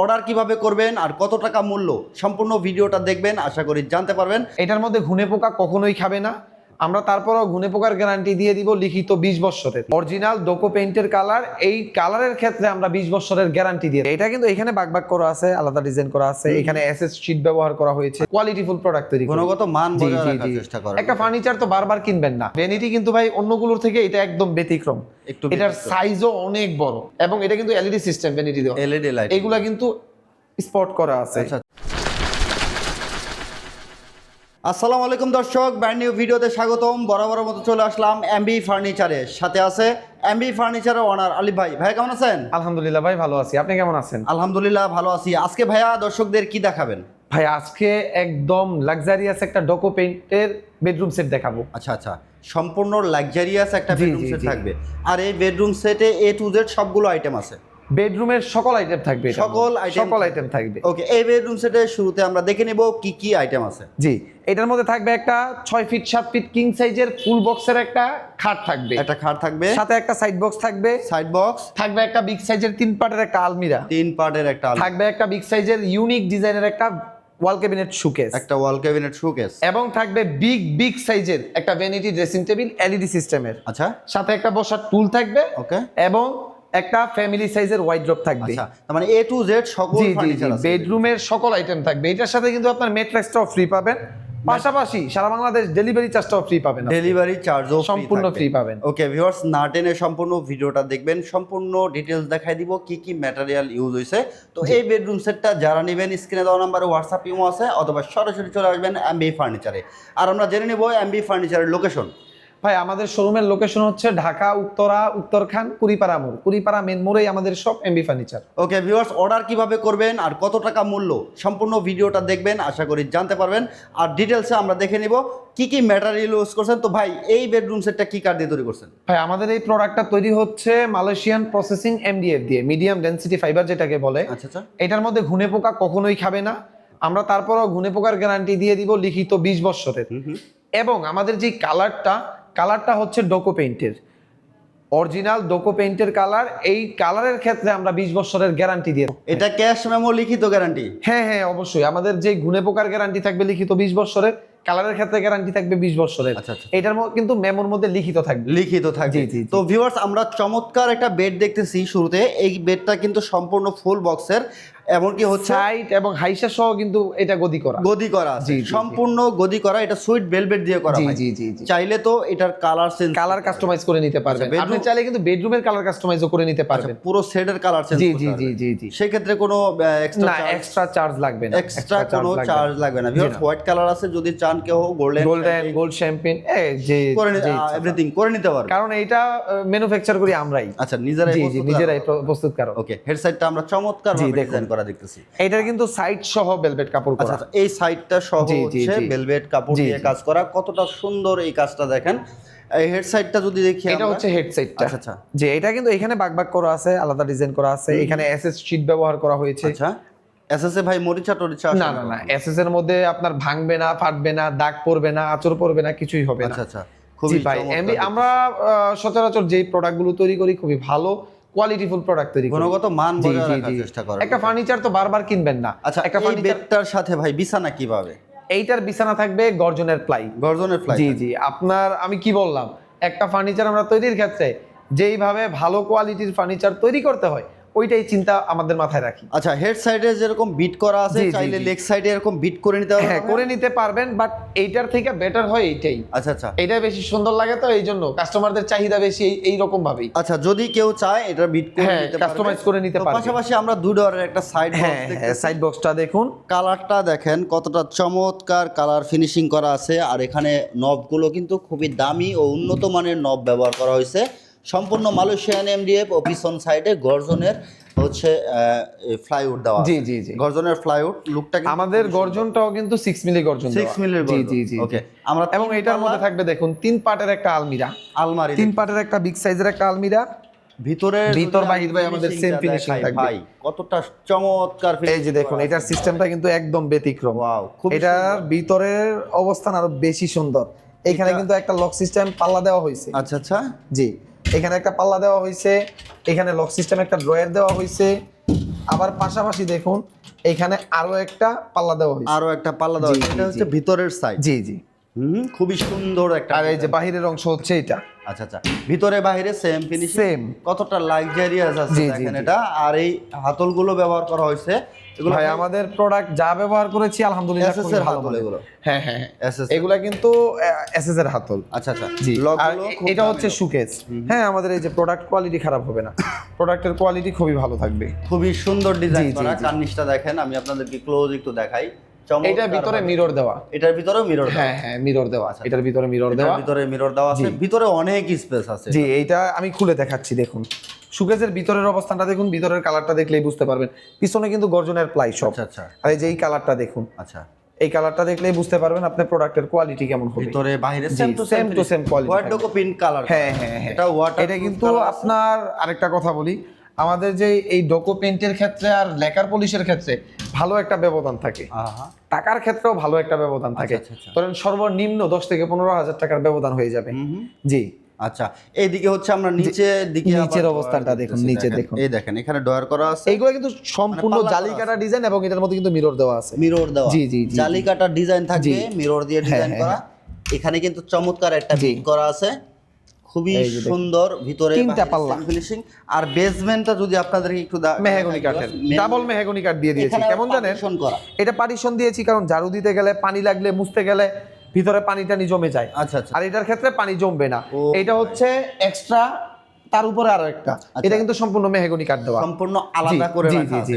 Order কীভাবে করবেন আর কত টাকা মূল্য সম্পূর্ণ ভিডিওটা দেখবেন, আশা করি জানতে পারবেন। এটার মধ্যে ঘুনে পোকা কখনোই খাবে না। আমরা তারপরও ঘুনে পোকার গ্যারান্টি দিয়ে দিব লিখিত বিশ বছরের অরিজিনাল ডোকো পেইন্টের কালার এই কালারের ক্ষেত্রে আমরা বিশ বছরের গ্যারান্টি দিয়ে। এটা কিন্তু এখানে বাগ বাগ করা আছে আলাদা ডিজাইন করা আছে এখানে এসএস শীট ব্যবহার করা হয়েছে কোয়ালিটিফুল প্রোডাক্ট তৈরি গুণগত মান বজায় রাখার চেষ্টা করেন একটা ফার্নিচার তো বারবার কিনবেন না। ভ্যানিটি কিন্তু ভাই অন্যগুলোর থেকে এটা একদম ব্যতিক্রম। একটু এটার সাইজও অনেক বড়। এবং এটা কিন্তু এলইডি সিস্টেম ভ্যানিটি দেওয়া। এলইডি লাইট এগুলা কিন্তু স্পট করা আছে। আচ্ছা আসসালামু আলাইকুম দর্শক ব্র্যান্ড নিউ ভিডিওতে স্বাগতম। বরাবর মতো চলে আসলাম এমবি ফার্নিচারে। সাথে আছে এমবি ফার্নিচারের ওনার আলিফ ভাই। ভাই কেমন আছেন? আলহামদুলিল্লাহ ভাই ভালো আছি। আপনি কেমন আছেন? আলহামদুলিল্লাহ ভালো আছি। আজকে ভাইয়া দর্শকদের কি দেখাবেন? ভাই আজকে একদম লাক্সারিয়াস একটা ডোকো পেইন্টের বেডরুম সেট দেখাবো। আচ্ছা আচ্ছা। সম্পূর্ণ লাক্সারিয়াস একটা বেডরুম সেট থাকবে। আর এই বেডরুম সেটে এ টু জেড সবগুলো আইটেম আছে। বেডরুমের সকল আইটেম থাকবে সকল item সকল আইটেম থাকবে। ওকে এই বেডরুম সেটে শুরুতে আমরা দেখে নেব কি কি আইটেম আছে। জি এটার মধ্যে থাকবে একটা ছয় ফিট সাত ফিট কিং সাইজের ফুল বক্সের একটা খাট থাকবে। একটা খাট থাকবে। সাথে একটা সাইড বক্স থাকবে। সাইড বক্স থাকবে একটা বিগ সাইজের তিন পার্টের একটা আলমিরা। তিন পার্টের একটা থাকবে একটা বিগ সাইজের ইউনিক ডিজাইনের একটা ওয়াল ক্যাবিনেট শোকেস একটা ওয়াল ক্যাবিনেট শোকেস এবং থাকবে বিগ বিগ সাইজের একটা ভ্যানিটি ড্রেসিং টেবিল এলইডি সিস্টেমের আচ্ছা। সাথে একটা বসার টুল থাকবে। ওকে। এবং একটা ফ্যামিলি সাইজের ওয়াইড্রপ থাকবে। আচ্ছা মানে এ টু জেড সকল বেডরুমের সকল আইটেম থাকবে। এটার সাথে কিন্তু আপনার মেট্রেক্সটাও ফ্রি পাবেন। পাশাপাশি সারা বাংলাদেশ ডেলিভারি চার্জটাও ফ্রি পাবেন। ডেলিভারি চার্জও সম্পূর্ণ ফ্রি পাবেন। ওকে ভিউয়ার্স না টেনে সম্পূর্ণ ভিডিওটা দেখবেন। সম্পূর্ণ ডিটেলস দেখাই দিব কি কি ম্যাটেরিয়াল ইউজ হয়েছে তো এই বেডরুম সেটটা যারা নেবেন স্ক্রিনে দেওয়া নাম্বারে হোয়াটসঅ্যাপ ইমো আছে অথবা সরাসরি চলে আসবেন এমবি ফার্নিচারে আর আমরা জেনে নেব এমবি ফার্নিচারের লোকেশন ভাই আমাদের শোরুমের লোকেশন হচ্ছে ঢাকা উত্তরা উত্তরখান কুড়িপাড়া মোড়। কুড়িপাড়া মেন মোড়েই আমাদের সব M B furniture okay viewers order কীভাবে করবেন আর কত টাকা মূল্য? সম্পূর্ণ ভিডিওটা দেখবেন আশা করি জানতে পারবেন। আর ডিটেলসে আমরা দেখে নিব কি কি ম্যাটেরিয়াল ইউজ করছেন? তো ভাই এই বেডরুম সেটটা কি কাঠ দিয়ে তৈরি করছেন? ভাই আমাদের এই প্রোডাক্টটা তৈরি হচ্ছে মালয়েশিয়ান প্রসেসিং এমডিএফ দিয়ে মিডিয়াম ডেনসিটি ফাইবার যেটাকে বলে। আচ্ছা আচ্ছা। এটার মধ্যে ঘুনে পোকা কখনোই খাবে না। আমরা তারপরও ঘুনে পোকার গ্যারান্টি দিয়ে দিব লিখিত বিশ বছরের এবং আমাদের যে কালারটা কালারটা হচ্ছে ডোকো পেইন্টের। অরিজিনাল ডোকো পেইন্টের কালার এই কালারের ক্ষেত্রে আমরা বিশ বছরের গ্যারান্টি দিয়ে এটা ক্যাশ মেমো লিখিত গ্যারান্টি? হ্যাঁ হ্যাঁ অবশ্যই। আমাদের যে গুণে পোকার গ্যারান্টি থাকবে লিখিত বিশ বছরের কালারের ক্ষেত্রে গ্যারান্টি থাকবে বিশ বছরের। আচ্ছা, আচ্ছা। এটার কিন্তু মেমোর মধ্যে লিখিত থাকবে। লিখিত থাকবে। তো ভিউয়ার্স আমরা চমৎকার একটা বেড দেখতেছি শুরুতে। এই বেডটা কিন্তু সম্পূর্ণ ফুল বক্সের এমনকি হচ্ছে সাইড এবং হাইসা সহ কিন্তু এটা গদি করা। গদি করা জি। সম্পূর্ণ গদি করা এটা সুইট ভেলভেট দিয়ে করা জি হয়। জি জি চাইলে তো এটার কালার চেঞ্জ কালার কাস্টমাইজ করে নিতে পারবেন। আচ্ছা, আপনি চাইলে কিন্তু বেডরুমের কালার কাস্টমাইজও করে নিতে পারবেন। পুরো সেটের কালার চেঞ্জ জি জি জি জি জি। সেক্ষেত্রে কোনো এক্সট্রা না এক্সট্রা চার্জ লাগবে না। এক্সট্রা কোনো চার্জ লাগবে না। ভিউয়ার্স হোয়াইট কালার আছে যদি চান কেউ গোল্ডেন গোল্ডেন গোল্ড শ্যাম্পেন যে করে যে এভরিথিং করে নিতে পারবে কারণ এটা ম্যানুফ্যাকচার করি আমরাই। আচ্ছা নিজেরাই নিজেরাই প্রস্তুত কারও। ওকে হেড সাইডটা আমরা চমৎকার ভাবে। ডিজাইন করা দেখতেছি। এটার কিন্তু সাইড সহ ভেলভেট কাপড় আচ্ছা করা। আচ্ছা, এই সাইডটা সহ হচ্ছে ভেলভেট কাপড় দিয়ে কাজ করা। কতটা সুন্দর এই কাজটা দেখেন। এই হেড সাইডটা যদি দেখি এটা হচ্ছে হেডসেটটা আচ্ছা আচ্ছা। যে এটা কিন্তু এখানে করা আছে আলাদা ডিজাইন করা আছে। এখানে এসএস শীট ব্যবহার করা হয়েছে। আচ্ছা। এসএসএ ভাই মরিচা টরিচা না না না। এসএস এর মধ্যে আপনার ভাঙবে না ফাটবে না দাগ পড়বে না আচর পড়বে না কিছুই হবে না। আচ্ছা আচ্ছা। খুবই ভাই আমরা সচরাচর যেই প্রোডাক্টগুলো তৈরি করি খুবই ভালো। কোয়ালিটিফুল প্রোডাক্ট তৈরি গুণগত মান বজায় রাখার চেষ্টা করেন একটা ফার্নিচার তো বারবার কিনবেন না। আচ্ছা একটা এই ফার্নিচার সাথে ভাই বিছানা কীভাবে? এইটার বিছানা থাকবে গর্জনের প্লাই গর্জনের প্লাই জি জি। আপনার আমি কি বললাম? একটা ফার্নিচার আমরা তৈরির ক্ষেত্রে যেইভাবে ভালো কোয়ালিটির ফার্নিচার তৈরি করতে হয় ওইটাই চিন্তা আমাদের মাথায় রাখি। আচ্ছা হেড সাইডে যেরকম বিট করা আছে চাইলে লেগ সাইডে এরকম বিট করে নিতে হবে হ্যাঁ করে নিতে পারবেন বাট এইটার থেকে বেটার হয় এইটাই। আচ্ছা আচ্ছা। এটা বেশি সুন্দর লাগে তো এই জন্য। কাস্টমারদের চাহিদা বেশি এই- রকম ভাবেই। আচ্ছা যদি কেউ চায় এটা বিট করে হ্যাঁ, নিতে customize করে নিতে পারবে। পাশাপাশি আমরা দুই ডোরের একটা সাইড হ্যাঁ হ্যাঁ সাইড বক্সটা দেখুন। কালারটা দেখেন কতটা চমৎকার কালার ফিনিশিং করা আছে আর এখানে নবগুলো কিন্তু খুবই দামি ও উন্নত মানের নব ব্যবহার করা হয়েছে। সম্পূর্ণ মালয়েশিয়ান এমডিএফ ও পিছন সাইডে গর্জনের হচ্ছে ফ্লাইউড দেওয়া জি জি জি। গর্জনের ফ্লাইউড লুকটা আমাদের গর্জনটাও কিন্তু সিক্স মিলি গর্জন সিক্স দেওয়া। মিলির জি জি জি ওকে আমরা এবং এটার মধ্যে থাকবে দেখুন তিন পার্টের একটা আলমিরা। আলমারি তিন পার্টের একটা বিগ সাইজের একটা আলমিরা। ভিতরে ভিতর বাহির ভাই আমাদের same finishing থাকবে। ভাই কতটা চমৎকার এই যে দেখুন এটার সিস্টেমটা কিন্তু একদম ব্যতিক্রম। ওয়াও খুব এটার ভিতরের অবস্থান আরও বেশি সুন্দর। এখানে কিন্তু একটা লক সিস্টেম পাল্লা দেওয়া হয়েছে। আচ্ছা আচ্ছা। জি। এখানে একটা পাল্লা দেওয়া হয়েছে এখানে লক সিস্টেম একটা ড্রয়ার দেওয়া হয়েছে আবার পাশাপাশি দেখুন এখানে আরও একটা পাল্লা দেওয়া হয়েছে আরও একটা পাল্লা দেওয়া হয়েছে। এটা হচ্ছে ভিতরের সাইড জি জি। হুম খুবই সুন্দর একটা আর এই যে বাহিরের অংশ হচ্ছে এটা আচ্ছা আচ্ছা। ভিতরে বাইরে সেম ফিনিশিং সেম কতটা লাক্সারিয়াস আছে দেখেন এটা। আর এই হাতলগুলো ব্যবহার করা হয়েছে। এগুলো ভাই আমাদের প্রোডাক্ট যা ব্যবহার করেছি আলহামদুলিল্লাহ এসএস এর হাতল এগুলো? হ্যাঁ হ্যাঁ হ্যাঁ। এসএস এগুলা কিন্তু এসএস এর হাতল। আচ্ছা আচ্ছা। জি। এটা হচ্ছে সুকেস হ্যাঁ আমাদের এই যে প্রোডাক্ট কোয়ালিটি খারাপ হবে না। প্রোডাক্টের কোয়ালিটি খুবই ভালো থাকবে। খুবই সুন্দর ডিজাইন করা। কার্নিশটা দেখেন আমি আপনাদেরকে ক্লোজ একটু দেখাই। এটার ভিতরে মিরর দেওয়া। এটার ভিতরেও মিরর হ্যাঁ হ্যাঁ মিরর দেওয়া আছে। এটার ভিতরে মিরর দেওয়া। ভিতরে মিরর দেওয়া আছে। ভিতরে অনেক স্পেস আছে। জি এইটা আমি খুলে দেখাচ্ছি দেখুন। সুকেসের ভিতরের অবস্থানটা দেখুন ভিতরের কালারটা দেখলেই বুঝতে পারবেন। পিছনে কিন্তু গর্জনের প্লাই সব আচ্ছা আচ্ছা। আর এই যে এই কালারটা দেখুন। আচ্ছা। এই কালারটা দেখলেই বুঝতে পারবেন আপনার প্রোডাক্টের কোয়ালিটি কেমন হবে। ভিতরে বাইরে same to same to same quality white থাকবে। কালার হ্যাঁ হ্যাঁ হ্যাঁ। এটা ওয়াটার এটা কিন্তু আপনার আরেকটা কথা বলি। আমাদের যে এই ডোকো পেন্টের ক্ষেত্রে আর লেকার পলিশের ক্ষেত্রে ভালো একটা ব্যবধান থাকে। টাকার ক্ষেত্রেও ভালো একটা ব্যবধান থাকে। আচ্ছা, আচ্ছা। ধরেন সর্বনিম্ন দশ থেকে পনেরো হাজার টাকার ব্যবধান হয়ে যাবে। জি। আচ্ছা এইদিকে হচ্ছে আমরা নিচের দিকে নিচের অবস্থানটা দেখুন, নিচে দেখুন। এই দেখেন এখানে ডয়ার করা আছে। এইগুলো কিন্তু সম্পূর্ণ পাল্লা জালি কাটা ডিজাইন এবং এটার মধ্যে কিন্তু মিরর দেওয়া আছে। মিরর দেওয়া। জি, জি, জালি কাটার ডিজাইন থাকবে মিরর দিয়ে ডিজাইন হ্যাঁ, করা। এখানে কিন্তু চমৎকার একটা বিট করা আছে। খুবই সুন্দর ভিতরে তিনটা পাল্লা। ফিনিশিং। আর বেসমেন্টটা যদি আপনাদের একটু মেহগনি কাঠের। ডাবল মেহগনি কাঠ দিয়ে দিয়েছি। কেমন জানেন? এটা পার্টিশন দিয়েছি কারণ ঝাড়ু দিতে গেলে পানি লাগলে মুছতে গেলে ভিতরে পানি টানি জমে যায়। আচ্ছা আচ্ছা। আর এটার ক্ষেত্রে পানি জমবে না। এটা হচ্ছে এক্সট্রা তার উপরে আরও একটা। এটা কিন্তু সম্পূর্ণ মেহগনি কাঠ দেওয়া। সম্পূর্ণ আলাদা করে রাখা আছে।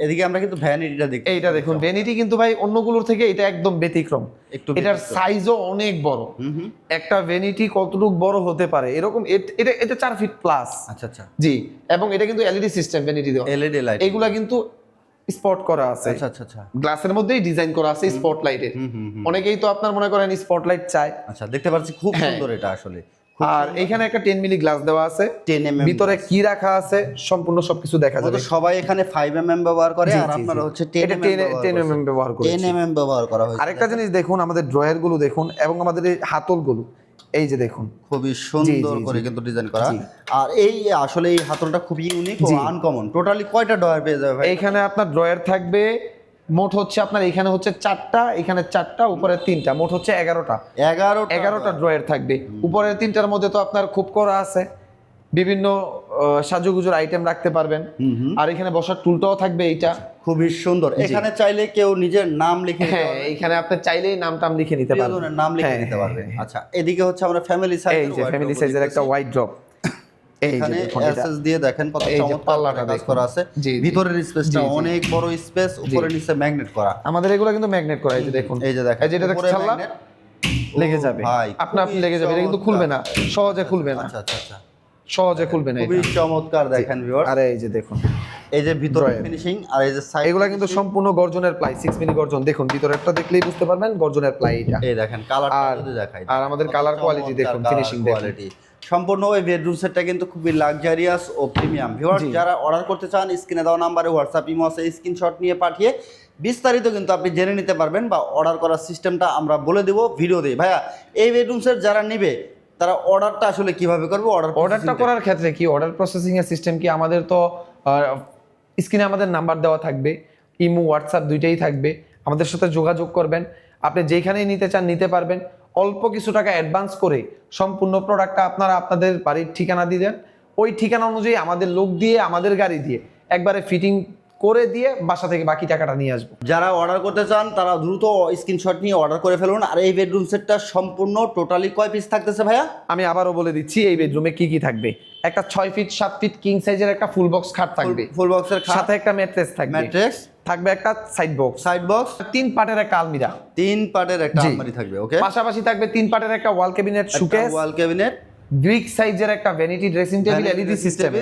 এদিকে আমরা কিন্তু ভ্যানিটিটা দেখতে এইটা দেখুন ভ্যানিটি কিন্তু ভাই অন্যগুলোর থেকে এটা একদম ব্যতিক্রম। একটু এটার সাইজও অনেক বড়। একটা ভ্যানিটি কতটুকু বড় হতে পারে এরকম এটা এটা চার ফিট প্লাস আচ্ছা আচ্ছা। জি এবং এটা কিন্তু এলইডি সিস্টেম ভ্যানিটি দেওয়া। এলইডি লাইট এগুলা কিন্তু স্পট করা আছে। আচ্ছা আচ্ছা আচ্ছা। গ্লাসের মধ্যেই ডিজাইন করা আছে স্পট লাইটের হুম হুম হুম। অনেকেই তো আপনার মনে করেন স্পটলাইট চায়। আচ্ছা দেখতে পাচ্ছি খুব হ্যাঁ। সুন্দর এটা আসলে। আর এখানে একটা টেন মিলি গ্লাস দেওয়া আছে। 10 mm ভিতরে কি রাখা আছে সম্পূর্ণ সবকিছু দেখা যাবে। সবাই এখানে 5 mm ব্যবহার করে আর আপনারা। হচ্ছে 10 10 mm 10 mm ব্যবহার করেছি। 10 ব্যবহার করা হয়েছে। আরেকটা জিনিস দেখুন আমাদের ড্রয়ারগুলো দেখুন এবং আমাদের এই হাতলগুলো এই যে দেখুন। খুবই সুন্দর করে কিন্তু ডিজাইন করা। আর এই আসলে এই হাতলটা খুবই ইউনিক ও আনকমন টোটালি কয়টা ড্রয়ার পেয়ে যাবে ভাই? এইখানে আপনার ড্রয়ার থাকবে মোট হচ্ছে আপনার এখানে হচ্ছে চারটা এখানে চারটা উপরে তিনটা। মোট হচ্ছে এগারোটা। 11 এগারোটা ড্রয়ের থাকবে। উপরের তিনটার মধ্যে তো আপনার খুব করা আছে। বিভিন্ন সাজুগুজুর আইটেম রাখতে পারবেন। আর এখানে বসার টুলটাও থাকবে এইটা। খুবই সুন্দর। এখানে চাইলে কেউ নিজের নাম লিখে হ্যাঁ এখানে আপনি চাইলেই নাম টাম লিখে নিতে পারবেন। নাম লিখে হ্যাঁ, নিতে পারবেন হ্যাঁ। আচ্ছা এদিকে হচ্ছে আমরা ফ্যামিলি সাইজ ফ্যামিলি সাইজের একটা হোয়াইট ড্রপ এখানে এসএস দিয়ে দেখেন কত চমৎকার কাজ করা আছে। জি, জি। ভিতরের স্পেসটা জি, জি। অনেক বড় স্পেস উপরে নিচে ম্যাগনেট করা। আমাদের এগুলো কিন্তু ম্যাগনেট করা এই যে দেখুন। এই যে দেখেন এই যে এটা ছাড়লাম লেগে যাবে। আপনা আপনি লেগে যাবে এটা কিন্তু খুলবে না সহজে খুলবে না। আচ্ছা আচ্ছা আচ্ছা। সহজে খুলবে না খুবই চমৎকার দেখেন ভিউয়ার আরে এই যে দেখুন। এই যে ভিতরে। ফিনিশিং আর এই যে সাইড এগুলা কিন্তু সম্পূর্ণ গর্জনের প্লাই সিক্স মিলি গর্জন। দেখুন ভিতরেরটা দেখলেই বুঝতে পারবেন গর্জনের প্লাই এটা। এই দেখেন কালারটা আর- যদি দেখাই। আর আমাদের কালার কোয়ালিটি দেখুন, ফিনিশিং কোয়ালিটি সম্পূর্ণ ওই বেডরুম সেটটা কিন্তু খুবই লাক্সারিয়াস ও প্রিমিয়াম ভিউয়ার জি। যারা অর্ডার করতে চান স্ক্রিনে দেওয়া নাম্বারে হোয়াটসঅ্যাপ ইমো আছে স্ক্রিনশট নিয়ে পাঠিয়ে বিস্তারিত কিন্তু আপনি জেনে নিতে পারবেন বা অর্ডার করার সিস্টেমটা আমরা বলে দেবো ভিডিও দিই ভাইয়া এই বেডরুম সেট যারা নেবে তারা অর্ডারটা আসলে কীভাবে করবে? অর্ডার অর্ডারটা করার ক্ষেত্রে কি? অর্ডার প্রসেসিং এর সিস্টেম কি? আমাদের তো স্ক্রিনে আমাদের নাম্বার দেওয়া থাকবে ইমো হোয়াটসঅ্যাপ দুইটাই থাকবে। আমাদের সাথে যোগাযোগ করবেন। আপনি যেখানেই নিতে চান নিতে পারবেন। অল্প কিছু টাকা অ্যাডভান্স করে সম্পূর্ণ প্রোডাক্টটা আপনারা আপনাদের বাড়ির ঠিকানা দিবেন ওই ঠিকানা অনুযায়ী আমাদের লোক দিয়ে আমাদের গাড়ি দিয়ে একবারে ফিটিং করে দিয়ে বাসা থেকে বাকি টাকাটা নিয়ে আসব। যারা অর্ডার করতে চান তারা দ্রুত স্ক্রিনশট নিয়ে অর্ডার করে ফেলুন। আর এই বেডরুম সেটটা সম্পূর্ণ টোটালি কয় পিস থাকতেছে ভাইয়া? আমি আবারও বলে দিচ্ছি এই বেডরুমে কি কি থাকবে? একটা ছয় ফিট সাত ফিট কিং সাইজের একটা ফুল বক্স খাট থাকবে। ফুল বক্সের সাথে একটা ম্যাট্রেস থাকবে। ম্যাট্রেক্স থাকবে একটা সাইড বক্স সাইড বক্স তিন পার্টের একটা আলমিরা। তিন পার্টের একটা। আলমারি থাকবে ওকে পাশাপাশি থাকবে তিন পার্টের একটা wall cabinet showcase wall cabinet big সাইজের একটা vanity dressing table LED system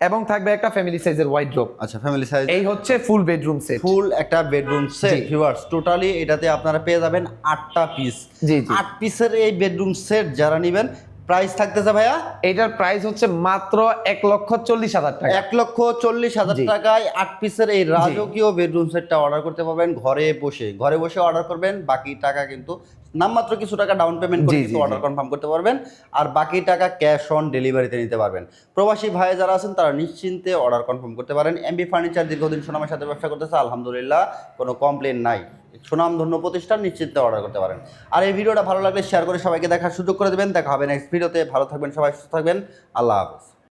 এবং থাকবে একটা ফ্যামিলি সাইজের ওয়াইড ড্রপ আচ্ছা ফ্যামিলি সাইজ এই হচ্ছে ফুল বেডরুম সেট ফুল একটা বেডরুম সেট। ভিউয়ার্স টোটালি এটাতে আপনারা পেয়ে যাবেন আটটা পিস জি জি। আট পিসের এই বেডরুম সেট যারা নেবেন প্রাইস থাকতেছে ভাইয়া? এটার প্রাইস হচ্ছে মাত্র এক লক্ষ চল্লিশ হাজার টাকা। এক লক্ষ চল্লিশ হাজার টাকায় আট পিসের এই রাজকীয় বেডরুম সেটটা অর্ডার করতে পারবেন ঘরে বসে। ঘরে বসে অর্ডার করবেন বাকি টাকা কিন্তু নামমাত্র কিছু টাকা ডাউন পেমেন্ট করে কিন্তু অর্ডার কনফার্ম করতে পারবেন আর বাকি টাকা ক্যাশ অন ডেলিভারিতে নিতে পারবেন। প্রবাসী ভাই যারা আছেন তারা নিশ্চিন্তে অর্ডার কনফার্ম করতে পারেন। এমবি ফার্নিচার দীর্ঘদিন সুনামের সাথে ব্যবসা করতেছে আলহামদুলিল্লাহ কোনো কমপ্লেন নাই। সুনামধন্য প্রতিষ্ঠান নিশ্চিন্তে অর্ডার করতে পারেন। আর এই ভিডিওটা ভালো লাগলে শেয়ার করে সবাইকে দেখার সুযোগ করে দেবেন। দেখা হবে নেক্সট ভিডিওতে ভালো থাকবেন সবাই, সুস্থ থাকবেন। আল্লাহ হাফেজ।